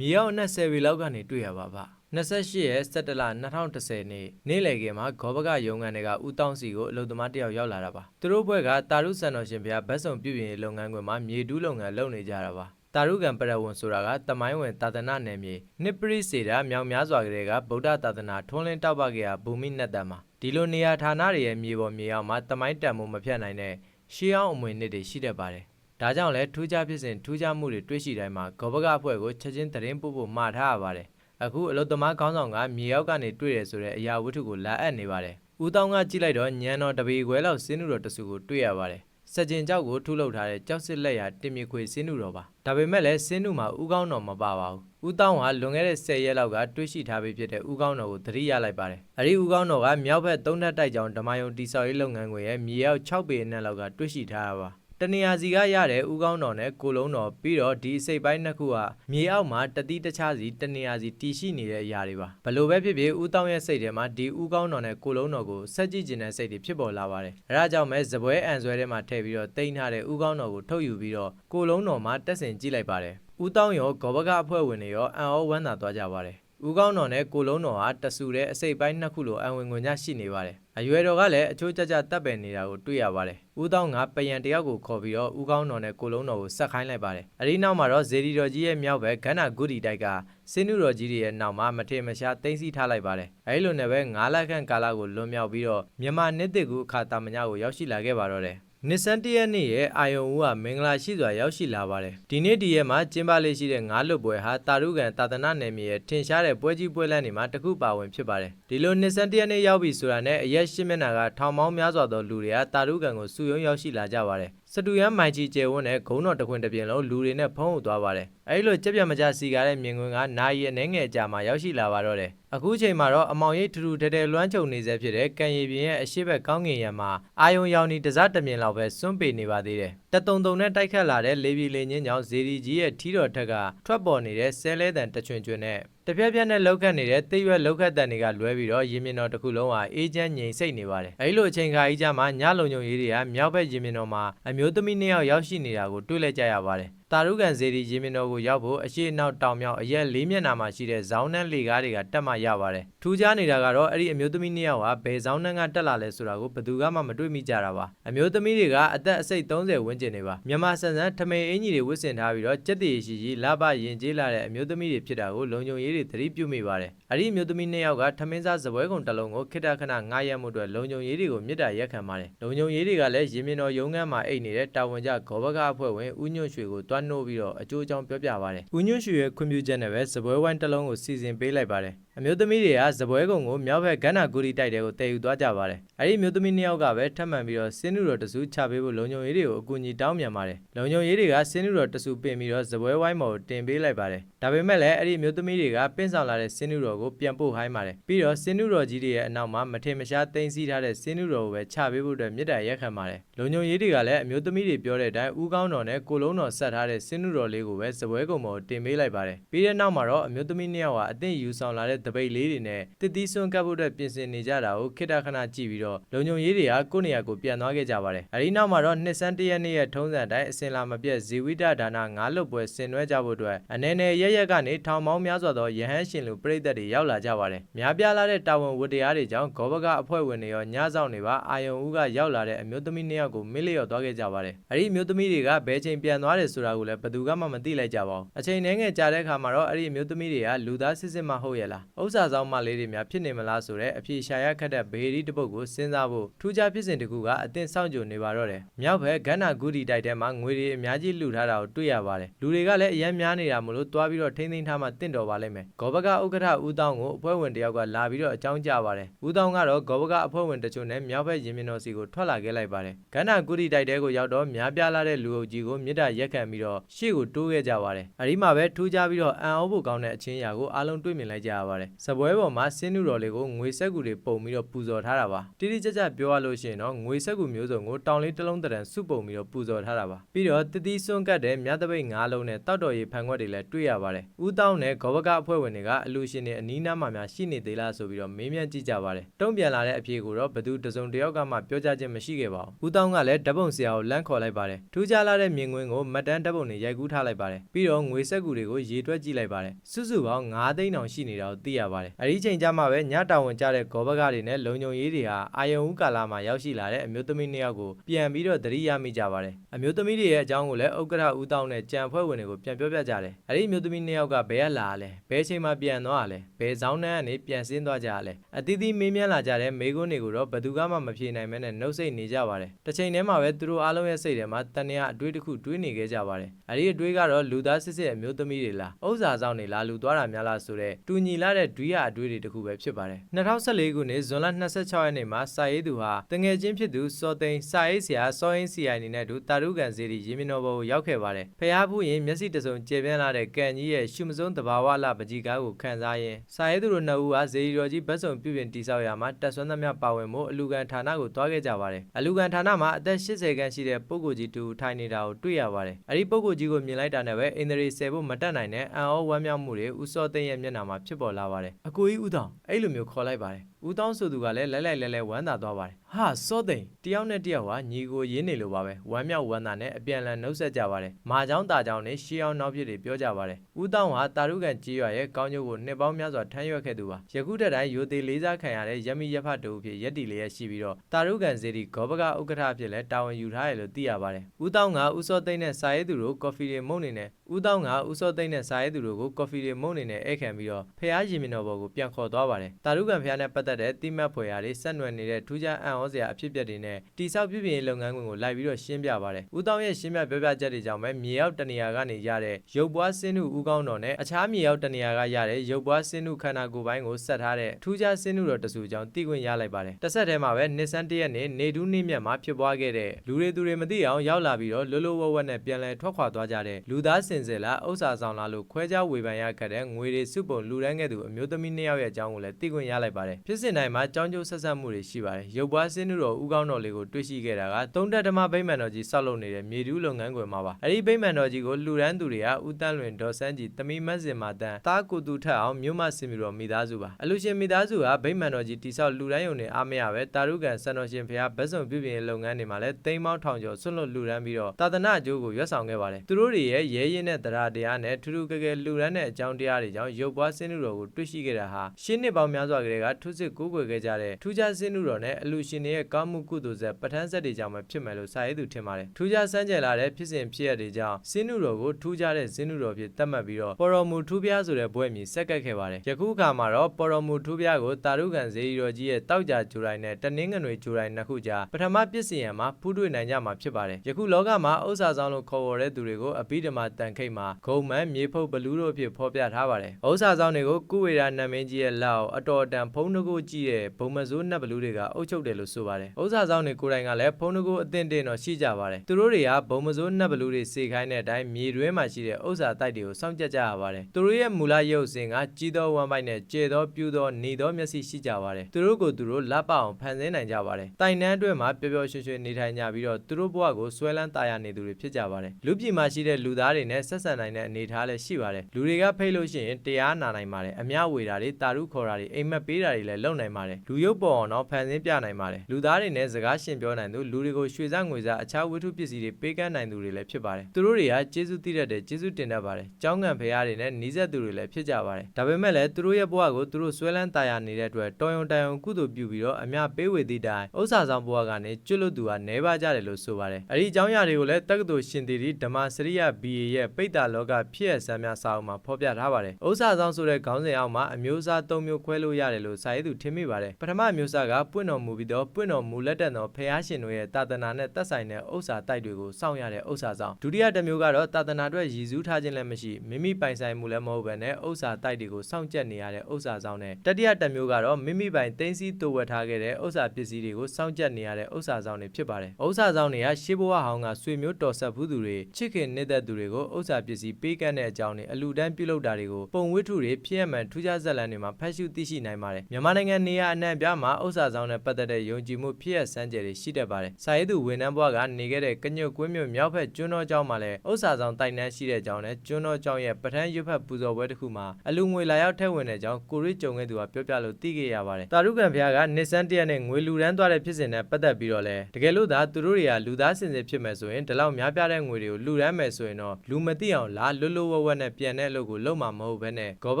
မြေရောက်အနက်10ပေလောက်ကနေတွေ့ရပါပါ28ရက်17လ2010နေ့နေ့လယ်ခင်းမှာဂောဘကရုံကန်တွေကဦးတောင်းစီကိုအလုပ်သမားတစ်ယောက်ရောက်လာတာပါသူတို့ဘွဲကတာရုစံတော်ရှင်ဘုရားဗတ်စုံပြုပြင်ရေးလုပ်ငန်းခွင်မှာမြေတူးလုပ်ငန်းလုပ်နေကြတာပါတာရုကံပရဝံဆိုတာကတမိုင်းဝင်သာသနာနယ်မြေနှစ်ပရိစေတာမြောင်များစွာကလေးကဗုဒ္ဓသာသနာထွန်းလင်းတောက်ပခဲ့ရာဘူမိနတ်တံမှာဒီလိုနေရာဌာနတွေရဲ့မြေပေါ်မြေအောက်မှာတမိုင်းတံမှုမဖြတ်နိုင်တဲ့ရှေးအောင်အမွေနှစ်တွေရှိတတ်ပါတယ် ဒါကြောင့်လဲထူးခြားဖြစ်စဉ်ထူးခြားမှုတွေတွေ့ရှိတိုင်းမှာဂောဘကအဖွဲ့ကိုချက်ချင်းသတင်းပို့ဖို့မှာထားရပါတယ်အခုအလုသမားခေါင်းဆောင်ကမြေရောက်ကနေတွေ့ရဆိုတဲ့အရာဝတ္ထုကိုလာအပ်နေပါတယ်ဦးတောင်းကကြည့်လိုက်တော့ညံတော်တပေခွဲလောက်စင်းနုတော်တဆူကိုတွေ့ရပါတယ်စကြင်ကြောက်ကိုထုလုပ်ထားတဲ့ကြောက်စစ်လက်ရတင်မြေခွေစင်းနုတော်ပါဒါပေမဲ့လည်းစင်းနုမှာဥကောင်းတော်မပါပါဘူးဦးတောင်းဟာလွန်ခဲ့တဲ့10ရက်လောက်ကတွေ့ရှိထားပြီးဖြစ်တဲ့ဦးကောင်းတော်ကိုသတိရလိုက်ပါတယ်။အဲဒီဦးကောင်းတော်ကမြောက်ဘက်သုံးထပ်တိုက်ကြောင်ဓမ္မယုံတိဆောက်ရေးလုပ်ငန်းခွင်ရဲ့မြေရောက်6ပေအနက်လောက်ကတွေ့ရှိထားတာပါ။ တနေရာစီကရတဲ့ဦးကောင်းတော်နဲ့ကိုလုံးတော်ပြီးတော့ဒီအစိပ်ပိုင်းနှစ်ခုကမြေအောက်မှာတတိတခြားစီတနေရာစီတည်ရှိနေတဲ့အရာတွေပါဘလို့ပဲဖြစ်ဖြစ်ဦးတောင်းရဲ့စိတ်ထဲမှာဒီဦးကောင်းတော်နဲ့ကိုလုံးတော်ကိုဆက်ကြည့်ခြင်းတဲ့စိတ်တွေဖြစ်ပေါ်လာပါတယ်အဲဒါကြောင့်ပဲဇပွဲအန်ဆွဲထဲမှာထည့်ပြီးတော့တိမ့်ထားတဲ့ဦးကောင်းတော်ကိုထုတ်ယူပြီးတော့ကိုလုံးတော်မှာတက်ဆင်ကြည့်လိုက်ပါတယ်ဦးတောင်းရောဂောဘကအဖွဲ့ဝင်တွေရောအံ့ဩဝမ်းသာသွားကြပါတယ် ဦးကောင်းတော်နဲ့ကိုလုံးတော်ဟာတဆူတဲ့အစိပ်ပိုင်းနှစ်ခုလိုအံဝင်ဝင်ကြရှိနေပါတယ်။အရွယ်တော်ကလည်းအချိုးကျကျတပ်ပယ်နေတာကိုတွေ့ရပါတယ်။ဦးတောင်းကပယံတယောက်ကိုခေါ်ပြီးတော့ဦးကောင်းတော်နဲ့ကိုလုံးတော်ကိုဆက်ခိုင်းလိုက်ပါတယ်။အဲဒီနောက်မှာတော့ဇေဒီတော်ကြီးရဲ့မြောက်ဘက်ခန္ဓာဂုတီတိုက်ကစင်းနုတော်ကြီးရဲ့နောက်မှာမထေမရှားသိမ်းဆီးထားလိုက်ပါတယ်။အဲဒီလိုနဲ့ပဲ9လခန့်ကာလကိုလွန်မြောက်ပြီးတော့မြန်မာနှစ်တစ်ကူအခါတာမညာကိုရောက်ရှိလာခဲ့ပါတော့တယ်။ နစ်ဆန်တရက်နေ့ရဲ့အာယုံဦးကမင်္ဂလာရှိစွာရောက်ရှိလာပါတယ်ဒီနေ့ဒီရက်မှာကျင်းပလေးရှိတဲ့ငါးလွတ်ပွဲဟာတာရုကန်တာသနာနယ်မြေရဲ့ထင်ရှားတဲ့ပွဲကြီးပွဲလမ်းတွေမှာတစ်ခုပါဝင်ဖြစ်ပါတယ်ဒီလိုနစ်ဆန်တရက်နေ့ရောက်ပြီဆိုတာနဲ့အရက်ရှင်းမျက်နှာကထောင်ပေါင်းများစွာသောလူတွေကတာရုကန်ကိုစုယုံရောက်ရှိလာကြပါတယ်စတူယန်မိုင်ချီကျယ်ဝန်းတဲ့ဂုံးတော်တခွင်တစ်ပြင်လုံးလူတွေနဲ့ဖုံးဟုတ်သွားပါတယ်အဲဒီလိုကြက်ပြတ်မကြစီကားတဲ့မြင်ကွင်းကနာရီအနှဲငယ်အကြာမှာရောက်ရှိလာပါတော့တယ်အခုချိန်မှာတော့အမောင်ရိပ်ထူထူထဲထဲလွမ်းချုံနေစေဖြစ်တဲ့ကံရည်ပြင်ရဲ့အရှိဘက်ကောင်းငင်ရံမှာအာယုံရောင်နီတစားတမြင်လောက်ပဲစွန့်ပေနေပါသေးတယ်တတုံတုံနဲ့တိုက်ခတ်လာတဲ့လေပြည်လေညင်းကြောင့်ဇေဒီကြီးရဲ့ထီတော်ထက်ကထွက်ပေါ်နေတဲ့ဆဲလဲတန်တချွင်ချွင်နဲ့တပြက်ပြက်နဲ့လောက်ခတ်နေတဲ့တိတ်ရွက်လောက်ခတ်တန်တွေကလွဲပြီးတော့ရင်မြင်တော်တစ်ခုလုံးဟာအေးချမ်းငြိမ်စိတ်နေပါတယ်အဲဒီလိုအချိန်ခါကြီးကြမှာညလုံညုံရေးတွေကမြောက်ဘက်ရင်မြင်တော်မှာအမျိုးသမီးနှစ်ယောက်ရောက်ရှိနေတာကိုတွေ့လဲကြရပါတယ် တာရုကန်ဇေဒီရေမင်းတော်ကိုရောက်ဖို့အရှိအနောက်တောင်မြောက်အရက်လေးမျက်နှာမှာရှိတဲ့ဇောင်းနှန်းလေကားတွေကတက်မှရပါတယ်။ထူးခြားနေတာကတော့အဲ့ဒီအမျိုးသမီးနှစ်ယောက်ဟာဘယ်ဇောင်းနှန်းကတက်လာလဲဆိုတာကိုဘယ်သူမှမတွေ့မိကြတာပါ။အမျိုးသမီးတွေကအသက်အစိတ်30ဝန်းကျင်နေပါ။မြန်မာဆန်ဆန်ထမိန်အင်ကြီးတွေဝတ်ဆင်ထားပြီးတော့ကြက်တည်ရှိရှိလာပရင်ကျေးလာတဲ့အမျိုးသမီးတွေဖြစ်တာကိုလုံခြုံရေးတွေသတိပြုမိပါတယ်။အဲ့ဒီအမျိုးသမီးနှစ်ယောက်ကထမင်းစားစပွဲကုန်တစ်လုံးကိုခိတခဏငားရက်မှုအတွက်လုံခြုံရေးတွေကိုမြစ်တာရက်ခံပါတယ်။လုံခြုံရေးတွေကလည်းရင်မြင်တော်ရုံးခန်းမှာအိတ်နေတဲ့တာဝန်ကျဂောဘကအဖွဲ့ဝင်ဦးညွန့်ရွှေကိုတွန်းနှိုးပြီးတော့အကျိုးကျိုးအကြောင်းပြောပြပါတယ်။ဦးညွန့်ရွှေရဲ့ခွင့်ပြုချက်နဲ့ပဲစပွဲဝိုင်းတစ်လုံးကိုစီစဉ်ပေးလိုက်ပါတယ်။အမျိုးသမီးတွေကစပွဲကုံကိုမြောက်ဘက်ကန္နာဂူရီတိုက်တဲ့ကိုတည်ယူသွားကြပါတယ်။အဲဒီအမျိုးသမီးနှစ်ယောက်ကပဲထပ်မံပြီးတော့စင်းနုတော်တစုချပေးဖို့လုံခြုံရေးတွေကိုအကူအညီတောင်းမြန်ပါတယ်။လုံခြုံရေးတွေကစင်းနုတော်တစုပင်ပြီးတော့စပွဲဝိုင်းပေါ်ကိုတင်ပေးလိုက်ပါတယ်။ဒါပေမဲ့လည်းအဲ့ဒီအမျိုးသမီးတွေကပင့်ဆောင်လာတဲ့စင်းနုတော်ကိုပြန်ပို့ခိုင်းပါတယ်။ပြီးတော့စင်းနုတော်ကြီးတွေရဲ့အနောက်မှာမထင်မရှားသိမ်းဆည်းထားတဲ့စင်းနုတော်ကိုပဲချပေးဖို့အတွက်မြစ်တာရက်ခံပါတယ်။လုံခြုံရေးတွေကလည်းအမျိုးသမီးတွေပြောတဲ့အတိုင်းဦးကောင်းတော်နဲ့ကိုလုံးတော်ဆက်ထားတဲ့စင်းနုတော်လေးကိုပဲစပွဲကုံပေါ်တင်ပေးလိုက်ပါတယ်။ပြီးတဲ့နောက်မှာတော့အမျိုးသမီးနှစ်ယောက်ဟာအသင့်ယူဆောင်လာတဲ့တပိတ်လေးတွေနဲ့တစ်သီးစွန်းကပ်ဖို့အတွက်ပြင်ဆင်နေကြတာကိုခိတခဏကြည့်ပြီးတော့လုံခြုံရေးတွေကကိုယ့်နေရာကိုပြန်သွားခဲ့ကြပါတယ်။အဲဒီနောက်မှာတော့နှစ်ဆန်းတရက်နေ့ရဲ့ထုံးစံတိုင်းအစင်လာမပြတ်ဇီဝိတဒါနငါးလွတ်ပွဲဆင်နွှဲကြဖို့အတွက်အနေနဲ့ရရက်ကနေထောင်ပေါင်းများစွာသောယဟန်ရှင်လူပြိသက်တွေရောက်လာကြပါတယ်။များပြားလာတဲ့တာဝန်ဝတ္တရားတွေကြောင့်ဂောဘကအဖွဲ့ဝင်တွေရောညဆောင်တွေပါအာယုံဦးကရောက်လာတဲ့အမျိုးသမီးနှစ်ယောက်ကိုမစ်လျော့သွားခဲ့ကြပါတယ်။အဲဒီအမျိုးသမီးတွေကဘယ်ချိန်ပြန်သွားတယ်ဆိုတာကိုလည်းဘယ်သူမှမသိလိုက်ကြပါဘူး။အချိန်နှဲငယ်ကြာတဲ့အခါမှာတော့အဲ့ဒီအမျိုးသမီးတွေကလူသားစစ်စစ်မှဟုတ်ရဲ့လားဥစ္စာဆောင်မလေးတွေများဖြစ်နေမလားဆိုတဲ့အဖြေရှာရခက်တဲ့ဘေရီတပုတ်ကိုစဉ်းစားဖို့ထူးခြားဖြစ်စဉ်တကူကအသင်စောင့်ကြိုနေပါတော့တယ်မြောက်ဘက်ဂန္နာဂူဒီတိုက်ထဲမှာငွေတွေအများကြီးလှူထားတာကိုတွေ့ရပါတယ်လူတွေကလည်းအယမ်းများနေတာမလို့တွားပြီးတော့ထိမ့်သိမ်းထားမှတင့်တော်ပါလိမ့်မယ်ဂောဘကဥက္ကဋ္ဌဦးတောင်းကိုအဖွဲ့ဝင်တယောက်ကလာပြီးတော့အကြောင်းကြားပါတယ်ဦးတောင်းကတော့ဂောဘကအဖွဲ့ဝင်တချို့နဲ့မြောက်ဘက်ရင်မြင်တော်စီကိုထွက်လာခဲ့လိုက်ပါတယ်ဂန္နာဂူဒီတိုက်ထဲကိုရောက်တော့များပြားလာတဲ့လူအုပ်ကြီးကိုမြစ်တာရက်ခံပြီးတော့ရှေ့ကိုတိုးခဲ့ကြပါတယ်အဲဒီမှာပဲထူးခြားပြီးတော့အံ့ဩဖို့ကောင်းတဲ့အချင်းအရာကိုအားလုံးတွေ့မြင်လိုက်ကြရပါတယ်ပါတယ်။စပွဲပေါ်မှာစင်းနုတော်လေးကိုငွေဆက်ကူတွေပုံပြီးတော့ပူဇော်ထားတာပါ။တိတိကျကျပြောရလို့ရှိရင်တော့ငွေဆက်ကူမျိုးစုံကိုတောင်လေးတစ်လုံးတစ်တန်စုပုံပြီးတော့ပူဇော်ထားတာပါ။ပြီးတော့တတိစွန့်ကတ်တဲ့မြတ်တပိတ်၅လုံးနဲ့တောက်တော်ရည်ဖန်ခွက်တွေလည်းတွေ့ရပါတယ်။ဦးတောင်းနဲ့ဂောဘကအဖွဲ့ဝင်တွေကအလူရှင်တွေအနီးနားမှာများရှိနေသေးလားဆိုပြီးတော့မေးမြန်းကြည့်ကြပါတယ်။တုံ့ပြန်လာတဲ့အဖြေကိုတော့ဘသူတစ်စုံတစ်ယောက်ကမှပြောကြခြင်းမရှိခဲ့ပါဘူး။ဦးတောင်းကလည်းဓာတ်ပုံဆရာကိုလမ်းခေါ်လိုက်ပါတယ်။ထူးခြားလာတဲ့မြင်ကွင်းကိုမတ်တန်းဓာတ်ပုံတွေရိုက်ကူးထားလိုက်ပါတယ်။ပြီးတော့ငွေဆက်ကူတွေကိုရေတွက်ကြည့်လိုက်ပါတယ်။စုစုပေါင်း9သိန်းတောင်ရှိနေတာကိုသိရပါတယ်။အဲဒီချိန်ကျမှပဲညတာဝန်ကျတဲ့ဂောဘကတွေနဲ့လုံုံရေးတွေဟာအာယုံဦးကာလာမှာရောက်ရှိလာတဲ့အမျိုးသမီးနှစ်ယောက်ကိုပြန်ပြီးတော့သတိရမိကြပါတယ်။အမျိုးသမီးတွေရဲ့အကြောင်းကိုလည်းဥက္ကဋ္ဌဦးတောင်းနဲ့ကြံဖွဲ့ဝင်တွေကိုပြန်ပြောပြကြတယ်။အဲဒီအမျိုးသမီးနှစ်ယောက်ကဘယ်ကလာလဲ။ဘယ်ချိန်မှပြန်သွားလဲ။ဘယ်ဆောင်နှန်းကနေပြန်ဆင်းသွားကြလဲ။အသီးသီးမေးမြန်းလာကြတဲ့မေးခွန်းတွေကိုတော့ဘယ်သူကမှမဖြေနိုင်မဲနဲ့နှုတ်ဆက်နေကြပါတယ်။တစ်ချိန်တည်းမှာပဲသူတို့အားလုံးရဲ့စိတ်ထဲမှာတန်ရာအတွေးတစ်ခုတွေးနေခဲ့ကြပါတယ်။အဲဒီအတွေးကတော့လူသားစစ်စစ်အမျိုးသမီးတွေလား။ဥစ္စာဆောင်နေလားလူသွားတာများလားဆိုတဲ့တူညီလာတဲ့ဒွိရအတွေးတွေတစ်ခုပဲဖြစ်ပါတယ်။2014ခုနှစ်ဇွန်လ26ရက်နေ့မှာစာရေးသူဟာတငယ်ချင်းဖြစ်သူစောသိန်းစာရေးဆရာစောရင်းစီအိုင်နေနဲ့အတူတာရုကန်စီရီရေမင်းတော်ဘောကိုရောက်ခဲ့ပါတယ်။ဖျားဖူးရင်မျက်စိတစုံကျေပြန့်လာတဲ့ကန်ကြီးရဲ့ရှုမစုံတဘာဝလပကြီးကားကိုခန်းစားရင်စာရေးသူတို့နှစ်ဦးဟာဇေရီတော်ကြီးဘတ်စုံပြုပြင်တိဆောက်ရမှာတက်ဆွမ်းသမျှပါဝင်မှုအလူကန်ဌာနကိုတွားခဲ့ကြပါတယ်။အလူကန်ဌာနမှာအသက်80ခန့်ရှိတဲ့ပုဂ္ဂိုလ်ကြီးတူထိုင်နေတာကိုတွေ့ရပါတယ်။အဲဒီပုဂ္ဂိုလ်ကြီးကိုမြင်လိုက်တာနဲ့ပဲအင်္ဒရီဆယ်ဖို့မတက်နိုင်တဲ့အံ့ဩဝမ်းမြောက်မှုတွေဦးစောသိန်းရဲ့မျက်နှာမှာဖြစ်ပေါ်လာပါတယ်။အကိုကြီးဦးတောင်အဲ့လိုမျိုးခေါ်လိုက်ပါတယ်။ဦးတောင်းဆိုသူကလည်းလဲလဲလဲလဲဝမ်းသာသွားပါတယ်။ဟာစောသိန်းတယောက်နဲ့တယောက်ဟာညီကိုရင်းနေလို့ပါပဲ။ဝမ်းမြောက်ဝမ်းသာနဲ့အပြန်လန်နှုတ်ဆက်ကြပါတယ်။မာချောင်းတာချောင်းနဲ့ရှေးအောင်နောက်ပြစ်တွေပြောကြပါတယ်။ဦးတောင်းဟာတာရုကန်ကြီးရွာရဲ့ကောင်းကျိုးကိုနှစ်ပေါင်းများစွာထမ်းရွက်ခဲ့သူပါ။ယခုတက်တိုင်းရိုသေလေးစားခံရတဲ့ရမီရဖတ်တူအဖြစ်ရက်တီလေးရရှိပြီးတော့တာရုကန်စီရီဂောဘကဥက္ကဋ္ဌအဖြစ်လည်းတာဝန်ယူထားရလို့သိရပါတယ်။ဦးတောင်းကဦးစောသိန်းနဲ့စာရေးသူတို့ကော်ဖီတွေမုန့်နေနဲ့ဦးတောင်းကဦးစောသိန်းနဲ့စာရေးသူတို့ကိုကော်ဖီတွေမုန့်နေနဲ့ဧည့်ခံပြီးတော့ဖះရင်မင်တော်ဘော်ကိုပြန်ခေါ်သွားပါတယ်။တာရုကန်ဖះနဲ့ပတ်သက်တဲ့တိမတ်ဖွယ်ရာတွေဆက်နွယ်နေတဲ့ထူးခြားအံ့ဩစရာအဖြစ်အပျက်တွေနဲ့တိဆောက်ပြုပြင်ရေးလုပ်ငန်းခွင်ကိုလိုက်ပြီးတော့ရှင်းပြပါတယ်။ဦးတောင်းရဲ့ရှင်းပြပြောပြချက်တွေကြောင့်ပဲမြေရောက်တနေရာကနေရတဲ့ရုပ်ပွားစင်းနုဦးကောင်းတော်နဲ့အခြားမြေရောက်တနေရာကရတဲ့ရုပ်ပွားစင်းနုခန္ဓာကိုယ်ပိုင်းကိုဆက်ထားတဲ့ထူးခြားစင်းနုတော်တဆူကြောင့်သိခွင့်ရလိုက်ပါတယ်။တစ်ဆက်တည်းမှာပဲနှစ်ဆန်းတရက်နေ့နေတူးနေ့မြတ်မှာဖြစ်ပွားခဲ့တဲ့လူတွေသူတွေမသိအောင်ရောက်လာပြီးတော့လွတ်လွတ်ဝတ်ဝတ်နဲ့ပြန်လည်ထွက်ခွာသွားကြတဲ့လူသားစင်စယ်လာဥစ္စာဆောင်လာလို့ခွဲခြားဝေဖန်ရခက်တဲ့ငွေတွေစုပုံလူတန်းခဲ့သူအမျိုးသမီးနှစ်ယောက်ရဲ့အကြောင်းကိုလည်းသိခွင့်ရလိုက်ပါတယ်။ဖြစ်စဉ်တိုင်းမှာကြောင်းကျိုးဆက်ဆက်မှုတွေရှိပါတယ်။ရုပ်ပွားစင်းနုတော်ဦးကောင်းတော်လေးကိုတွေ့ရှိခဲ့တာကသုံးတက်ဓမ္မဗိမာန်တော်ကြီးဆောက်လုပ်နေတဲ့မြေတူးလုပ်ငန်းခွင်မှာပါ။အဲဒီဗိမာန်တော်ကြီးကိုလူရန်သူတွေကဦးတန်းလွင်ဒေါ်စန်းကြီးတမီမတ်စင်မာတန်တားကိုတူထက်အောင်မြို့မစင်မီတော်မိသားစုပါ။အလူရှင်မိသားစုဟာဗိမာန်တော်ကြီးတိဆောက်လူရန်ယုံနဲ့အားမရပဲတာရုကန်စံတော်ရှင်ဖျားဗတ်စုံပြုပြင်ရေးလုပ်ငန်းတွေမှာလည်းတိမ်မောင်းထောင်ကျော်ဆွတ်လွတ်လူရန်ပြီးတော့တာသနာအကျိုးကိုရွတ်ဆောင်ခဲ့ပါတယ်။သူတို့တွေရဲ့ရဲရင်တဲ့တရားတရားနဲ့ထူးထူးကဲကဲလူရန်တဲ့အကြောင်းတရားတွေကြောင့်ရုပ်ပွားစင်းနုတော်ကိုတွေ့ရှိခဲ့တာဟာရှင်းနှစ်ပေါင်းများစွာကလေးကထုစစ်ကိုးကွယ်ခဲ့ကြတဲ့ထူးခြားစင်းနုတော်နဲ့အလူရှင်တွေရဲ့ကောင်းမှုကုသိုလ်ဆက်ပဋ္ဌာန်းဆက်တွေကြောင့်ပဲဖြစ်မယ်လို့စာရေးသူထင်ပါတယ်။ထူးခြားစမ်းကြယ်လာတဲ့ဖြစ်စဉ်ဖြစ်ရတွေကြောင့်စင်းနုတော်ကိုထူးခြားတဲ့စင်းနုတော်ဖြစ်သတ်မှတ်ပြီးတော့ပေါ်တော်မူထူးပြားဆိုတဲ့ဘွဲ့မြည်ဆက်ကပ်ခဲ့ပါတယ်။ယခုအခါမှာတော့ပေါ်တော်မူထူးပြားကိုတာရုကန်ဇေယီတော်ကြီးရဲ့တောက်ကြဂျူရိုင်းနဲ့တနင်္ဂနွေဂျူရိုင်းနှစ်ခုကြားပထမပြစ်စင်ရမှာဖူးတွေ့နိုင်ကြမှာဖြစ်ပါတယ်။ယခုလောကမှာဥစ္စာဆောင်လို့ခေါ်ဝေါ်တဲ့သူတွေကိုအဘိဓမ္မာတန်ခိတ်မှာဂုံမန်မြေဖုတ်ဘလူးတို့အဖြစ်ဖော်ပြထားပါတယ်။ဥစ္စာဆောင်တွေကိုကုဝေရာနတ်မင်းကြီးရဲ့လက်အောက်အတော်တန်ဖုံးတကူကြည့်တဲ့ဘုံမစိုးနတ်ဘလူးတွေကအုပ်ချုပ်တယ်လို့ဆိုပါတယ်။ဥစ္စာဆောင်တွေကိုယ်တိုင်ကလည်းဖုံးတကူအသင့်တင်တော့ရှိကြပါတယ်။သူတို့တွေကဘုံမစိုးနတ်ဘလူးတွေစေခိုင်းတဲ့အတိုင်းမြေတွင်းမှာရှိတဲ့ဥစ္စာတိုက်တွေကိုစောင့်ကြပ်ကြရပါတယ်။သူတို့ရဲ့မူလရုပ်စဉ်ကကြီးသောဝမ်းပိုက်နဲ့ကျေသောပြူသောနေသောမျက်စိရှိကြပါတယ်။သူတို့ကိုသူတို့လက်ပအောင်ဖန်ဆင်းနိုင်ကြပါတယ်။တိုင်နှန်းအတွက်မှာပျော်ပျော်ရွှင်ရွှင်နေထိုင်ကြပြီးတော့သူတို့ဘဝကိုဆွဲလန်းတာယာနေသူတွေဖြစ်ကြပါတယ်။လူပြည်မှာရှိတဲ့လူသားတွေနဲ့ဆက်ဆံနိုင်တဲ့အနေအထားလည်းရှိပါတယ်။လူတွေကဖိတ်လို့ရှိရင်တရားနာနိုင်ပါတယ်။အမျှဝေတာတွေတာရုခေါ်တာတွေအိမ်မက်ပေးတာတွေလည်းလုပ်နိုင်ပါတယ်။လူရုပ်ပေါ်အောင်တော့ဖန်ဆင်းပြနိုင်ပါတယ်။လူသားတွေနဲ့စကားရှင်ပြောနိုင်သူလူတွေကိုရွှေစားငွေစားအခြားဝတ္ထုပစ္စည်းတွေပေးကမ်းနိုင်သူတွေလည်းဖြစ်ပါတယ်။သူတို့တွေကကျေးဇူးသိတတ်တယ်ကျေးဇူးတင်တတ်ပါတယ်။ကျောင်းငံဖရားတွေနဲ့နီးစပ်သူတွေလည်းဖြစ်ကြပါတယ်။ဒါပေမဲ့လည်းသူတို့ရဲ့ဘဝကိုသူတို့ဆွဲလန်းတာယာနေတဲ့အတွက်တော်ရုံတန်ရုံကုသိုလ်ပြုပြီးတော့အမျှပေးဝေသည့်တိုင်ဥစ္စာဆောင်ဘဝကနေကျွတ်လွတ်သူဟာနေပါကြတယ်လို့ဆိုပါတယ်။အဲဒီအကြောင်းအရာတွေကိုလည်းတက္ကသိုလ်ရှင်သီရိဓမ္မစရိယ BA ရဲ့ပိဋ္ဌာလောကဖြစ်ရဆန်းများစာအုပ်မှာဖော်ပြထားပါတယ်။ဥစ္စာဆောင်ဆိုတဲ့ခေါင်းစဉ်အောက်မှာအမျိုးအစား၃မျိုးခွဲလို့ရတယ်လို့စာရေးသူထင်မိပါတယ်ပထမမျိုးစားကပွင့်တော်မူပြီးတော့ပွင့်တော်မူလက်တန်သောဖះရှင်တို့ရဲ့တာသနာနဲ့သက်ဆိုင်တဲ့ဥစ္စာတိုက်တွေကိုစောင့်ရတဲ့ဥစ္စာဆောင်ဒုတိယတစ်မျိုးကတော့တာသနာအတွက်ရည်စူးထားခြင်းလည်းမရှိမိမိပိုင်ဆိုင်မှုလည်းမဟုတ်ဘဲနဲ့ဥစ္စာတိုက်တွေကိုစောင့်ကြက်နေရတဲ့ဥစ္စာဆောင်နဲ့တတိယတစ်မျိုးကတော့မိမိပိုင်သိမ်းဆည်းတူဝတ်ထားခဲ့တဲ့ဥစ္စာပစ္စည်းတွေကိုစောင့်ကြက်နေရတဲ့ဥစ္စာဆောင်တွေဖြစ်ပါတယ်ဥစ္စာဆောင်တွေကရှေးဘဝဟောင်းကဆွေမျိုးတော်ဆက်ဘူးသူတွေချစ်ခင်နေတဲ့သူတွေကိုဥစ္စာပစ္စည်းပေးကမ်းတဲ့အကြောင်းတွေအလူတန်းပြုလုပ်တာတွေကိုပုံဝိထုတွေဖြစ်ရမှန်ထူးခြားဇာတ်လမ်းတွေမှာဖတ်ရှုသိရှိနိုင်ပါတယ်မြန်မာနိုင်ငံနေရာအနှံ့အပြားမှာဥစ္စာဆောင်နဲ့ပတ်သက်တဲ့ယုံကြည်မှုဖြစ်ရစမ်းကြယ်တွေရှိတတ်ပါတယ်စာရေးသူဝန်ထမ်းဘဝကနေခဲ့တဲ့ကညွတ်ကွင်းမြို့မြောက်ဖက်ကျွန်းတော်ကျောင်းမှာလည်းဥစ္စာဆောင်တိုင်တန်းရှိတဲ့အကြောင်းနဲ့ကျွန်းတော်ကျောင်းရဲ့ပထန်းရွတ်ဖက်ပူဇော်ပွဲတစ်ခုမှာအလူငွေလာရောက်ထည့်ဝင်တဲ့အကြောင်းကိုရစ်ကြုံခဲ့သူကပြောပြလို့သိခဲ့ရပါတယ်တာရုကံဖျားကနေစန်းတရက်နဲ့ငွေလူရန်သွားတဲ့ဖြစ်စဉ်နဲ့ပတ်သက်ပြီးတော့လဲတကယ်လို့သာသူတို့တွေကလူသားစင်စစ်ဖြစ်မယ်ဆိုရင်ဒီလောက်များပြားတဲ့ငွေတွေကိုလူရန်မယ်ဆိုရင်တော့လူမသိအောင်လားလွတ်လွတ်ဝက်ဝက်နဲ့ပြန်တဲ့အလုပ်ကိုလုပ်မှာမဟုတ်ဘဲနဲ့ဂောဘ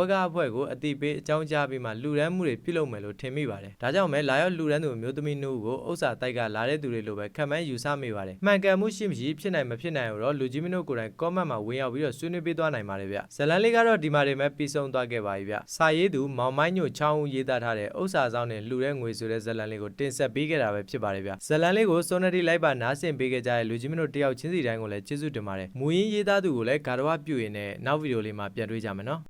ကအဖွဲ့ကိုအတိပေးအကြောင်းကြားပြီးမှလူရန်မှုတွေပြုလုပ်မယ်လို့ထင်မိပါတယ်ဒါကြောင့်မဲလာရောက်လူရန်သူမျိုးသမီးနှုတ်ကိုဥစ္စာတိုက်ကလာတဲ့သူတွေလိုပဲခံမှန်းယူဆမိပါတယ်မှန်ကန်မှုရှိမရှိဖြစ်နိုင်မဖြစ်နိုင်တော့လူကြီးမင်းတို့ကိုယ်တိုင် comment မှာဝင်ရောက်ပြီးတော့ဆွေးနွေးပေးသွားနိုင်ပါတယ်ဗျဇလန်လေးကတော့ဒီမှာတွေမဲ့ပြီးဆုံးသွားခဲ့ပါပြီဗျစာရေးသူမောင်မိုင်းညိုချောင်းဦးရေးသားထားတဲ့ဥစ္စာဆောင်နဲ့လှူတဲ့ငွေဆိုတဲ့ဇလန်လေးကိုတင်ဆက်ပေးခဲ့တာပဲဖြစ်ပါတယ်ဗျဇလန်လေးကိုစုံနတိလိုက်ပါနားဆင်ပေးခဲ့ကြတဲ့လူကြီးမင်းတို့တယောက်ချင်းစီတိုင်းကိုလည်းကျေးဇူးတင်ပါတယ်မူရင်းရေးသားသူကိုလည်းဂါရဝပြုရင်လည်းနောက်ဗီဒီယိုလေးမှာပြန်တွေ့ကြမယ်နော်